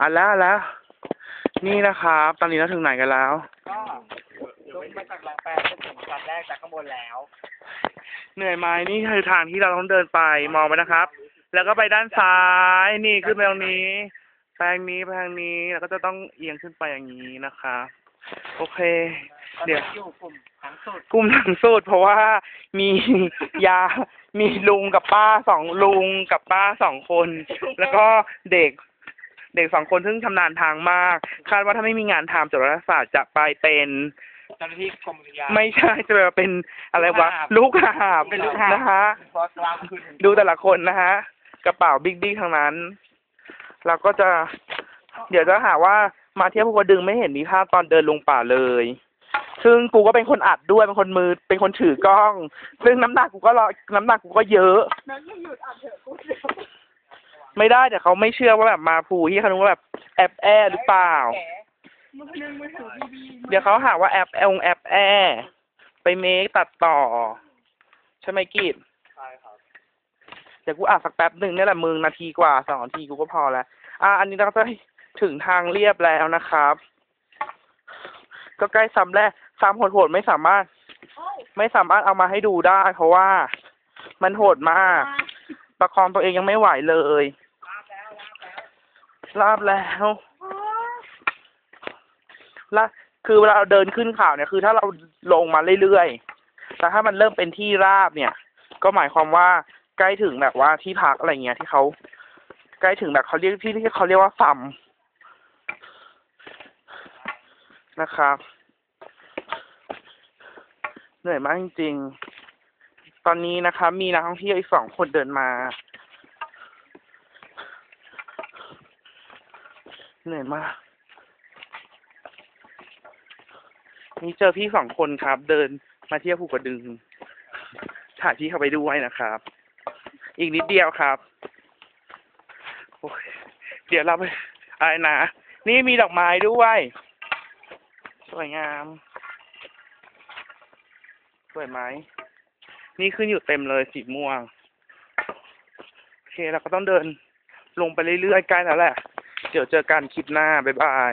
อะแล้วอะแล้ว นี่นะครับ ตอนนี้เราถึงไหนกันแล้ว ก็ลงมาจากรางแปรจนถึงชั้นแรกจากข้างบนแล้วเหนื่อยไหมนี่คือทางที่เราต้องเดินไปมองไปนะครับ แล้วก็ไปด้านซ้ายนี่ขึ้นไปตรงนี้แปลงนี้แปลงนี้แล้วก็จะต้องเอียงขึ้นไปอย่างนี้นะคะ โอเค ตอนเดี๋นี้ยวอยู่กลุ่มทั้งสุดกลุ่มหลังสุดเพราะว่ามี ยา มีลุงกับป้าสองลุงกับป้าสองคน แล้วก็เด็ก เด็กสองคนซึ่งชำนาญทางมาก คาดว่าถ้าไม่มีงานทำจบรัฐศาสตร์จะไปเป็น เจ้าหน้าที่กรมอุทยาน ไม่ใช่จะไปเป็นอะไรวะ ลูกหาบลูกหาบเป็นลูกหาบ นะฮะพอกลางคืนดูแต่ละคนนะฮะ กระเป๋าบิ๊กบิ๊กทั้งนั้น เราก็จะ เดี๋ยวจะหาว่ามาเที่ยวภูกระดึงไม่เห็นมีภาพตอนเดินลงป่าเลย ซึ่งกูก็เป็นคนอัดด้วยเป็นคนมือเป็นคนถือกล้อง ซึ่งน้ำหนักกูก็รอน้ำหนักกูก็เยอะ ไม่ได้แต่เขาไม่เชื่อว่าแบบมาภูที่เขาคิดว่าแบบแอบแอหรือเปล่า เดี๋ยวเขาหาว่าแอปแองแอปแอร์ไปเมคตัดต่อ ใช่ไหมกิจใช่ครับเดี๋ยวกูอ่านสักแป๊บหนึ่งนี่แหละมึงนาทีกว่าสองนาทีกูก็พอแล้ว อะอันนี้เราก็จะถึงทางเรียบแล้วนะครับ ก็ใกล้ซ้ำแรกซ้ำโหดๆไม่สามารถ ไม่สามารถเอามาให้ดูได้ เพราะว่ามันโหดมาก ประคองตัวเองยังไม่ไหวเลย ลาบแล้วลาคือเวลาเราเดินขึ้นเขาเนี่ยคือ ถ้าเราลงมาเรื่อยๆแต่ถ้ามันเริ่มเป็นที่ราบเนี่ย ก็หมายความว่าใกล้ถึงแบบว่าที่พักอะไรเงี้ยที่เขาใกล้ถึงแบบเขาเรียกที่ที่เขาเรียกว่าฟัมนะครับเหนื่อยมากจริงๆ ตอนนี้นะครับมีนักท่องเที่ยวอีกสองคนเดินมา เหนื่อยมาก นี่เจอพี่สองคนครับ เดินมาเที่ยวภูกระดึง ถ่ายพี่เขาไปด้วยนะครับ อีกนิดเดียวครับโอ้ยเดี๋ยวเราไปอะไรนะ นี่มีดอกไม้ด้วย สวยงาม สวยไหม นี่ขึ้นอยู่เต็มเลยสีม่วง โอเคเราก็ต้องเดินลงไปเรื่อยๆใกล้แล้วแหละ ดี๋ยวเจอกันคลิปหน้า บ๊ายบาย